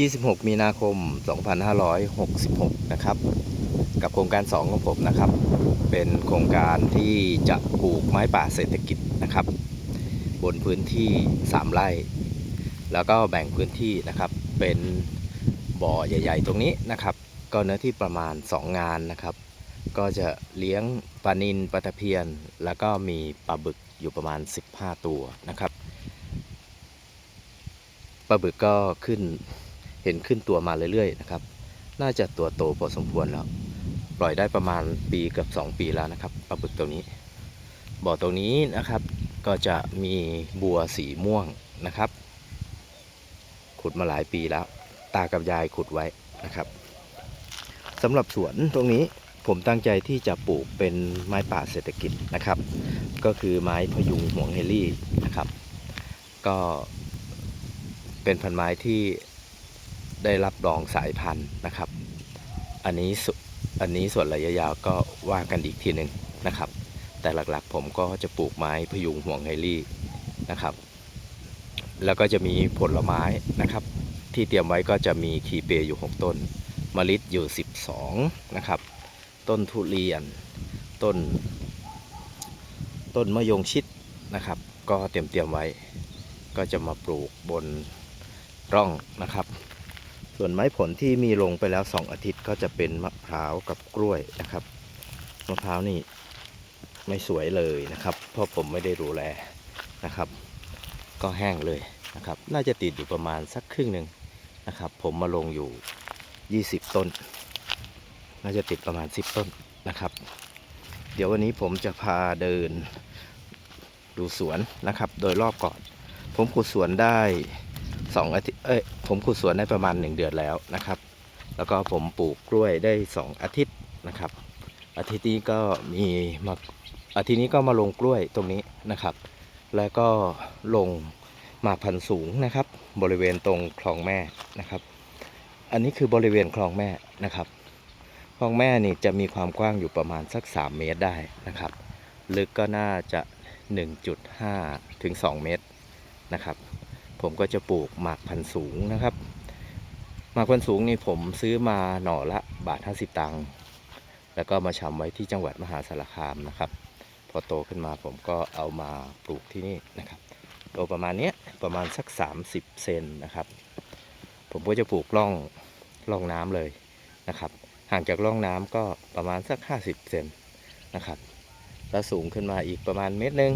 26 มีนาคม 2566 นะครับ กับโครงการ 2 ของผมนะครับ เป็นโครงการที่จะปลูกไม้ป่าเศรษฐกิจนะครับ บนพื้นที่ 3 ไร่ แล้วก็แบ่งพื้นที่นะครับ เป็นบ่อใหญ่ ๆ ตรงนี้นะครับ ก็เนื้อที่ประมาณ 2 งานนะครับ ก็จะเลี้ยงปลานิลปลาตะเพียน แล้วก็มีปลาบึกอยู่ประมาณ 15 ตัวนะครับปลาบึกก็ขึ้น เห็นขึ้นตัวมาเรื่อยๆนะครับ น่าจะตัวโตพอสมควรแล้ว ปล่อยได้ประมาณปีกับ 2 ปีแล้วนะครับปลาบึกตัวนี้ บ่อตรงนี้นะครับก็จะมีบัวสีม่วงนะครับ ขุดมาหลายปีแล้ว ตากับยายขุดไว้นะครับสำหรับสวนตรงนี้ผมตั้งใจที่จะปลูกเป็นไม้ป่าเศรษฐกิจนะครับ ก็คือไม้พยุงห่วงเฮลี่นะครับ ก็เป็นพันไม้ที่ ได้รับรองสายพันธุ์นะครับ อันนี้สุอันนี้ส่วนระยะยาวก็ว่ากันอีกทีหนึ่งนะครับ แต่หลักๆผมก็จะปลูกไม้พยุงห่วงเฮลี่นะครับ แล้วก็จะมีผลไม้นะครับ ที่เตรียมไว้ก็จะมีคีเปอยู่ 6 ต้นมะลิอยู่ 12 นะครับ ต้นทุเรียน ต้น ต้นมะยงชิดนะครับ ก็เตรียมเตรียมไว้ ก็จะมาปลูกบนร่องนะครับ ส่วนไม้ผลที่มีลงไปแล้ว 2 อาทิตย์ก็จะเป็นมะพร้าวกับกล้วยนะครับ มะพร้าวนี่ไม่สวยเลยนะครับ เพราะผมไม่ได้ดูแลนะครับ ก็แห้งเลยนะครับ น่าจะติดอยู่ประมาณสักครึ่งหนึ่งนะครับ ผมมาลงอยู่ 20 ต้น น่าจะติดประมาณ 10 ต้นนะครับ เดี๋ยววันนี้ผมจะพาเดินดูสวนนะครับ โดยรอบก่อน ผมขุดสวนได้ สองอาทิตย์เอ้ยผมขุดสวนได้ประมาณ1เดือนแล้วนะครับ แล้วก็ผมปลูกกล้วยได้2องอาทิตย์นะครับ อาทิตย์นี้ก็มีมาอาทิตย์นี้ก็มาลงกล้วยตรงนี้นะครับ แล้วก็ลงมาพันสูงนะครับ บริเวณตรงคลองแม่นะครับ อันนี้คือบริเวณคลองแม่นะครับคลองแม่นี่จะมีความกว้างอยู่ประมาณสัก 3 เมตรได้นะครับ ลึกก็น่าจะ 1.5 ถึง 2 เมตรนะครับ ผมก็จะปลูกหมากพันสูงนะครับหมากพันสูงนี่ผมซื้อมาหน่อละบาท50ตังค์แล้วก็มาชำไว้ที่จังหวัดมหาสารคามนะครับ พอโตขึ้นมาผมก็เอามาปลูกที่นี่นะครับโตประมาณนี้ประมาณสัก 30 เซนนะครับ ผมก็จะปลูกร่องร่องน้ำเลยนะครับ ห่างจากร่องน้ำก็ประมาณสัก 50 เซนนะครับ แล้วสูงขึ้นมาอีกประมาณเมตรหนึ่ง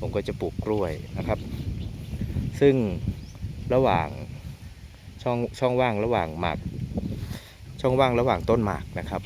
ผมก็จะปลูกกล้วยนะครับ ซึ่งระหว่างช่องช่องว่างระหว่างหมากช่องว่างระหว่างต้นหมากนะครับ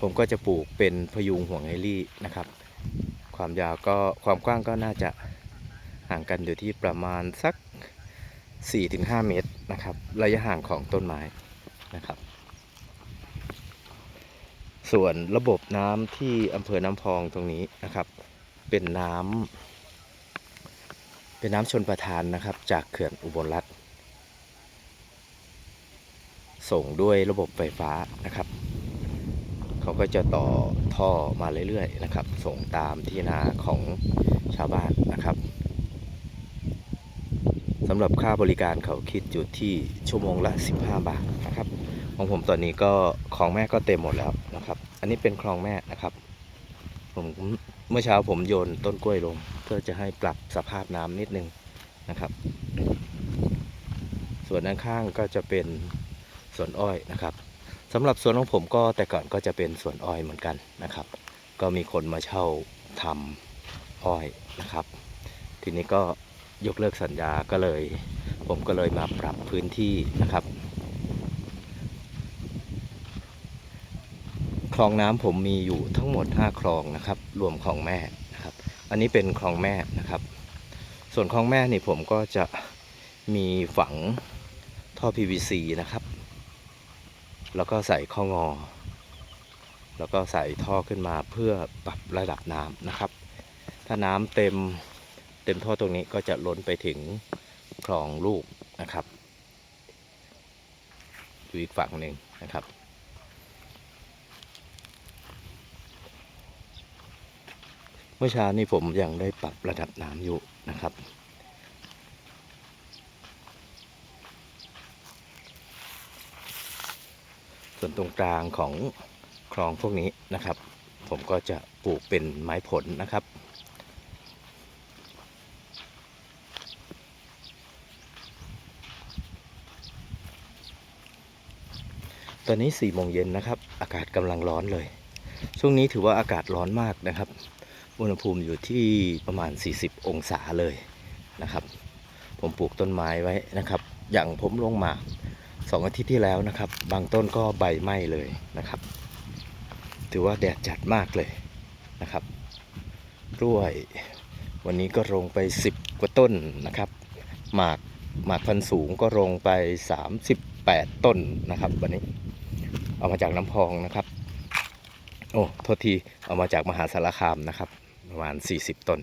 ผมก็จะปลูกเป็นพยุงห่วงไฮลี่นะครับ ความยาวก็ความกว้างก็น่าจะห่างกันอยู่ที่ประมาณสัก 4-5 เมตรนะครับ ระยะห่างของต้นไม้นะครับ ส่วนระบบน้ำที่อำเภอน้ำพองตรงนี้นะครับ เป็นน้ำ เป็นน้ำชนประทานนะครับ จากเขื่อนอุบลรัฐ ส่งด้วยระบบไฟฟ้านะครับ เขาก็จะต่อท่อมาเรื่อยๆนะครับ ส่งตามที่นาของชาวบ้านนะครับสำหรับค่าบริการเขาคิดอยู่ที่ชั่วโมงละ 15 บาทนะครับของผมตอนนี้ก็คลองแม่ก็เต็มหมดแล้วนะครับ อันนี้เป็นคลองแม่นะครับ ผมเมื่อเช้าผมโยนต้นกล้วยลง เพื่อจะให้ปรับสภาพน้ำนิดนึงนะครับ ส่วนด้านข้างก็จะเป็นสวนอ้อยนะครับสำหรับสวนของผมก็แต่ก่อนก็จะเป็นสวนอ้อยเหมือนกันนะครับ ก็มีคนมาเช่าทำอ้อยนะครับ ทีนี้ก็ยกเลิกสัญญาก็เลย ผมก็เลยมาปรับพื้นที่นะครับคลองน้ำผมมีอยู่ทั้งหมด 5 คลองนะครับ รวมคลองแม่ อันนี้เป็นคลองแม่นะครับ ส่วนคลองแม่นี่ผมก็จะมีฝังท่อ PVC นะครับ แล้วก็ใส่ข้องอ แล้วก็ใส่ท่อขึ้นมาเพื่อปรับระดับน้ำนะครับ ถ้าน้ำเต็มเต็มท่อตรงนี้ก็จะล้นไปถึงคลองลูกนะครับอยู่อีกฝั่งหนึ่งนะครับ เมื่อเช้านี้ผมยังได้ปรับระดับน้ำอยู่นะครับ ส่วนตรงกลางของคลองพวกนี้นะครับ ผมก็จะปลูกเป็นไม้ผลนะครับตอนนี้4โมงเย็นนะครับ อากาศกำลังร้อนเลย ช่วงนี้ถือว่าอากาศร้อนมากนะครับ อุณหภูมิอยู่ที่ประมาณ 40 องศาเลยนะครับ ผมปลูกต้นไม้ไว้นะครับ อย่างผมลงหมากสองอาทิตย์ที่แล้วนะครับ บางต้นก็ใบไหม้เลยนะครับ ถือว่าแดดจัดมากเลยนะครับกล้วย วันนี้ก็ลงไป 10 กว่าต้นนะครับ หมากหมากพันสูงก็ลงไป 38 ต้นนะครับ วันนี้ เอามาจากน้ำพองนะครับ โอ้โทษทีเอามาจากมหาสารคามนะครับ ประมาณ 40 ต้น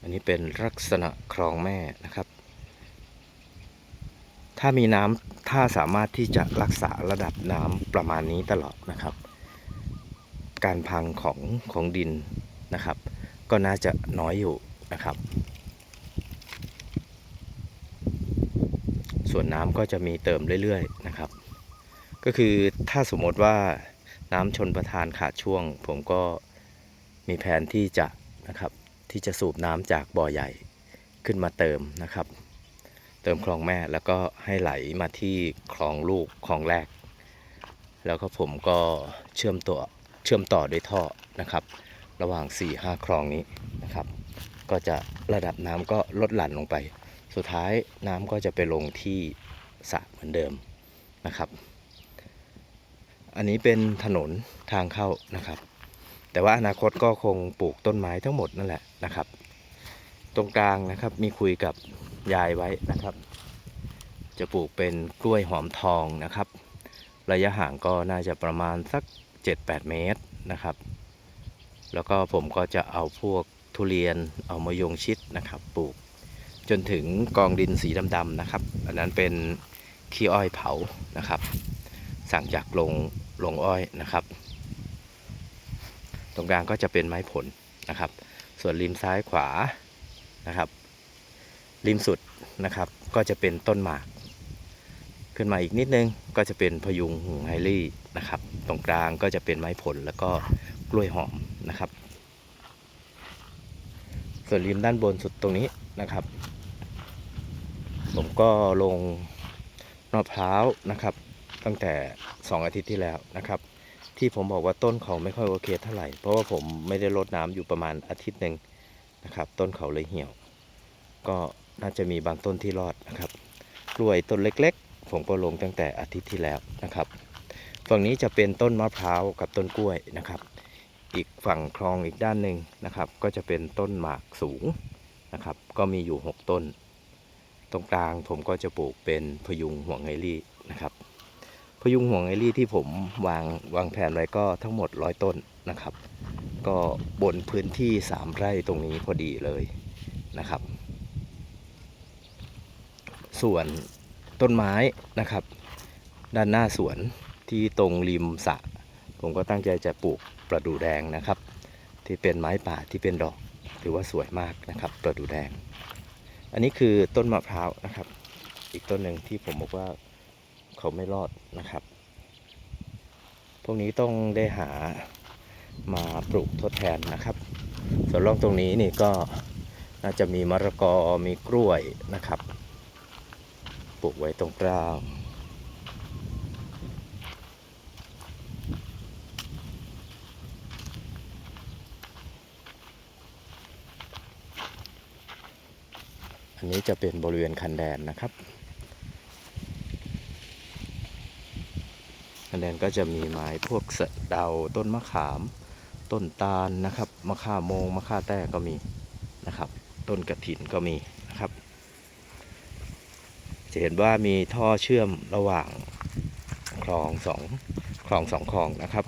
อันนี้เป็นลักษณะคลองแม่นะครับ ถ้ามีน้ำถ้าสามารถที่จะรักษาระดับน้ำประมาณนี้ตลอดนะครับ การพังของของดินนะครับ ก็น่าจะน้อยอยู่นะครับ ส่วนน้ำก็จะมีเติมเรื่อยๆนะครับ ก็คือถ้าสมมติว่า น้ำชนประทานขาดช่วง ผมก็มีแผนที่จะนะครับที่จะสูบน้ำจากบ่อใหญ่ขึ้นมาเติมนะครับ เติมคลองแม่แล้วก็ให้ไหลมาที่คลองลูกคลองแรก แล้วก็ผมก็เชื่อมต่อเชื่อมต่อด้วยท่อนะครับ ระหว่าง 4-5 คลองนี้นะครับ ก็จะระดับน้ำก็ลดหลั่นลงไป สุดท้ายน้ำก็จะไปลงที่สระเหมือนเดิมนะครับ อันนี้เป็นถนนทางเข้านะครับ แต่ว่าอนาคตก็คงปลูกต้นไม้ทั้งหมดนั่นแหละนะครับ ตรงกลางนะครับมีคุยกับยายไว้นะครับ จะปลูกเป็นกล้วยหอมทองนะครับ ระยะห่างก็น่าจะประมาณสัก 7-8 เมตรนะครับ แล้วก็ผมก็จะเอาพวกทุเรียนเอามายงชิดนะครับ ปลูกจนถึงกองดินสีดำๆนะครับ อันนั้นเป็นขี้อ้อยเผานะครับ สั่งจากโรง โรงอ้อยนะครับ ตรงกลางก็จะเป็นไม้ผลนะครับ ส่วนริมซ้ายขวานะครับ ริมสุดนะครับก็จะเป็นต้นหมาก ขึ้นมาอีกนิดนึงก็จะเป็นพยุงหุงไฮลี่นะครับ ตรงกลางก็จะเป็นไม้ผลแล้วก็กล้วยหอมนะครับ ส่วนริมด้านบนสุดตรงนี้นะครับ ผมก็ลงมะพร้าวนะครับ ตั้งแต่ 2 อาทิตย์ที่แล้วนะครับ ที่ผมบอกว่าต้นเขาไม่ค่อยโอเคเท่าไหร่ เพราะว่าผมไม่ได้รดน้ำอยู่ประมาณอาทิตย์หนึ่งนะครับ ต้นเขาเลยเหี่ยว ก็น่าจะมีบางต้นที่รอดนะครับกล้วยต้นเล็กๆ ผมก็ลงตั้งแต่อาทิตย์ที่แล้วนะครับฝั่งนี้จะเป็นต้นมะพร้าวกับต้นกล้วยนะครับ อีกฝั่งคลองอีกด้านหนึ่งนะครับ ก็จะเป็นต้นหมากสูงนะครับ ก็มีอยู่ 6 ต้น ตรงกลางผมก็จะปลูกเป็นพยุงห่วงไฮลี่นะครับ พยุงห่วงไฮลี่ที่ผมวางวางแผนไว้ก็ทั้งหมดร้อยต้นนะครับ ก็บนพื้นที่ 3 ไร่ตรงนี้พอดีเลยนะครับ ส่วนต้นไม้นะครับ ด้านหน้าสวนที่ตรงริมสระผมก็ตั้งใจจะปลูกประดู่แดงนะครับ ที่เป็นไม้ป่าที่เป็นดอกถือว่าสวยมากนะครับ ประดู่แดง อันนี้คือต้นมะพร้าวนะครับ อีกต้นหนึ่งที่ผมบอกว่า เขาไม่รอดนะครับ พวกนี้ต้องได้หามาปลูกทดแทนนะครับ ส่วนร่องตรงนี้นี่ก็น่าจะมีมะละกอมีกล้วยนะครับ ปลูกไว้ตรงกลางอันนี้จะเป็นบริเวณคันแดนนะครับ คันแดนก็จะมีไม้พวกสะเดาต้นมะขาม ต้นตาลนะครับมะข่าโมงมะข่าแต้ก็มีนะครับ ต้นกระถินก็มีนะครับ จะเห็นว่ามีท่อเชื่อมระหว่างคลองสองคลองสองคลองนะครับ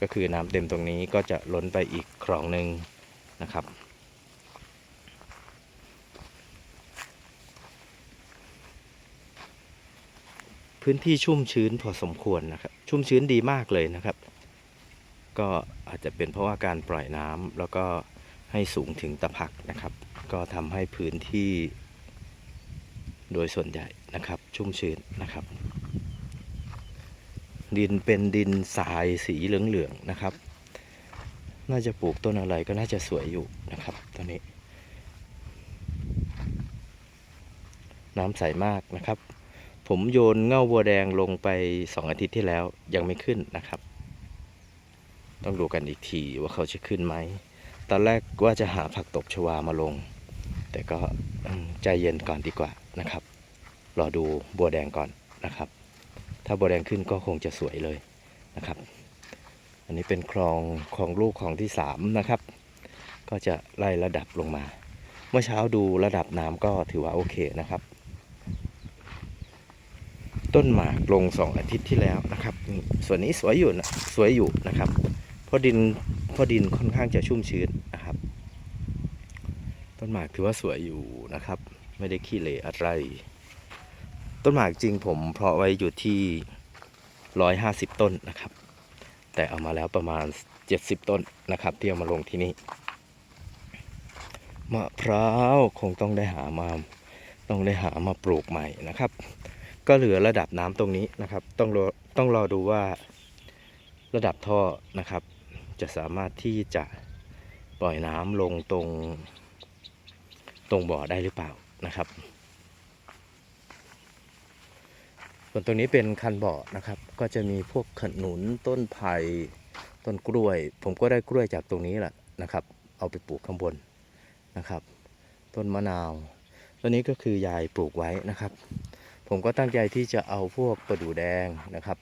ก็คือน้ำเต็มตรงนี้ก็จะล้นไปอีกคลองหนึ่งนะครับ พื้นที่ชุ่มชื้นพอสมควรนะครับ ชุ่มชื้นดีมากเลยนะครับ ก็อาจจะเป็นเพราะว่าการปล่อยน้ำแล้วก็ให้สูงถึงตะพักนะครับ ก็ทำให้พื้นที่ โดยส่วนใหญ่นะครับ ชุ่มชื้นนะครับ ดินเป็นดินทรายสีเหลืองๆนะครับ น่าจะปลูกต้นอะไรก็น่าจะสวยอยู่นะครับตอนนี้ น้ำใสมากนะครับ ผมโยนเง่าบัวแดงลงไปสองอาทิตย์ที่แล้วยังไม่ขึ้นนะครับ ต้องดูกันอีกทีว่าเขาจะขึ้นไหม ตอนแรกว่าจะหาผักตบชวามาลง แต่ก็ใจเย็นก่อนดีกว่านะครับ รอดูบัวแดงก่อนนะครับ ถ้าบัวแดงขึ้นก็คงจะสวยเลยนะครับ อันนี้เป็นคลองคลองลูกคลองที่สามนะครับ ก็จะไล่ระดับลงมา เมื่อเช้าดูระดับน้ำก็ถือว่าโอเคนะครับ ต้นหมากลงสองอาทิตย์ที่แล้วนะครับ ส่วนนี้สวยอยู่นะสวยอยู่นะครับเพราะดินเพราะดินค่อนข้างจะชุ่มชื้นนะครับ ต้นหมากถือว่าสวยอยู่นะครับ ไม่ได้ขี้เหร่อะไร ต้นหมากจริงผมเพาะไว้อยู่ที่ร้อยห้าสิบต้นนะครับ แต่เอามาแล้วประมาณเจ็ดสิบต้นนะครับ ที่เอามาลงที่นี่มะพร้าวคงต้องได้หามาต้องได้หามาปลูกใหม่นะครับ ก็เหลือระดับน้ำตรงนี้นะครับ ต้องรอต้องรอดูว่าระดับท่อนะครับ จะสามารถที่จะปล่อยน้ำลงตรง ตรงบ่อได้หรือเปล่านะครับ ส่วนตรงนี้เป็นคันบ่อนะครับ ก็จะมีพวกขนุนต้นไผ่ต้นกล้วย ผมก็ได้กล้วยจากตรงนี้แหละนะครับ เอาไปปลูกข้างบนนะครับ ต้นมะนาวต้นนี้ก็คือยายปลูกไว้นะครับ ผมก็ตั้งใจที่จะเอาพวกประดู่แดงนะครับ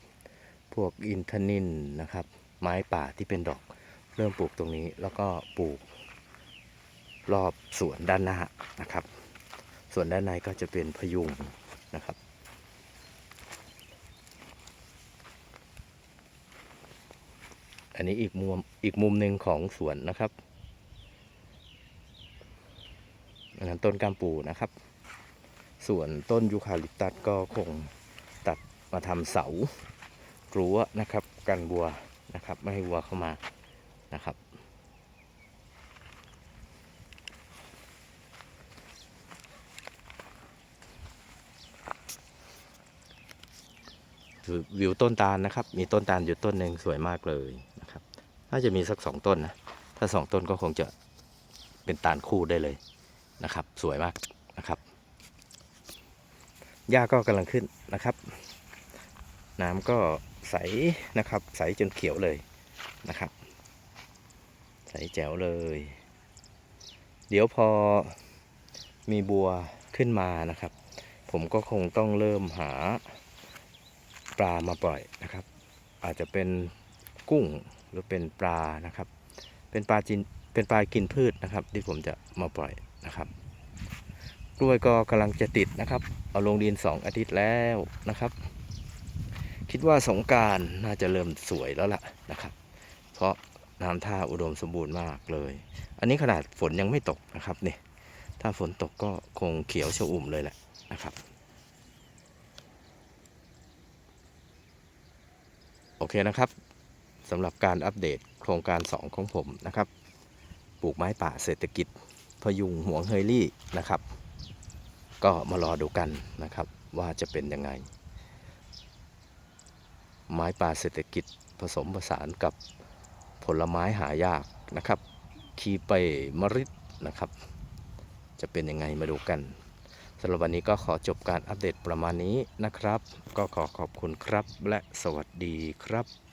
พวกอินทนินนะครับ ไม้ป่าที่เป็นดอก เริ่มปลูกตรงนี้ แล้วก็ปลูก รอบสวนด้านหน้านะครับ ส่วนด้านในก็จะเป็นพยุงนะครับอันนี้อีกมุมอีกมุมหนึ่งของสวนนะครับอันนั้นต้นกามปูนะครับ ส่วนต้นยูคาลิปตัสก็คงตัดมาทำเสารั้วนะครับ กันวัวนะครับ ไม่ให้วัวเข้ามานะครับ วิวต้นตาลนะครับ มีต้นตาลอยู่ต้นหนึ่งสวยมากเลยนะครับ น่าจะมีสักสองต้นนะ ถ้าสองต้นก็คงจะเป็นตาลคู่ได้เลยนะครับ สวยมากนะครับ หญ้าก็กำลังขึ้นนะครับ น้ำก็ใสนะครับ ใสจนเขียวเลยนะครับ ใสแจ๋วเลย เดี๋ยวพอมีบัวขึ้นมานะครับ ผมก็คงต้องเริ่มหาปลามาปล่อยนะครับ อาจจะเป็นกุ้งหรือเป็นปลานะครับ เป็นปลาจินเป็นปลากินพืชนะครับ ที่ผมจะมาปล่อยนะครับ กล้วยก็กำลังจะติดนะครับ เอาลงดินสองอาทิตย์แล้วนะครับ คิดว่าสงการน่าจะเริ่มสวยแล้วล่ะนะครับ เพราะน้ำท่าอุดมสมบูรณ์มากเลย อันนี้ขนาดฝนยังไม่ตกนะครับเนี่ยถ้าฝนตกก็คงเขียวชอุ่มเลยแหละนะครับ โอเคนะครับสำหรับการอัปเดตโครงการ 2 ของผมนะครับ ปลูกไม้ป่าเศรษฐกิจพยุงหัวเฮยลี่นะครับ ก็มารอดูกันนะครับว่าจะเป็นยังไง ไม้ป่าเศรษฐกิจผสมผสานกับผลไม้หายากนะครับ คีเปมริดนะครับ จะเป็นยังไงมาดูกันสำหรับวันนี้ก็ขอจบการอัปเดตประมาณนี้นะครับ ก็ขอขอบคุณครับและสวัสดีครับ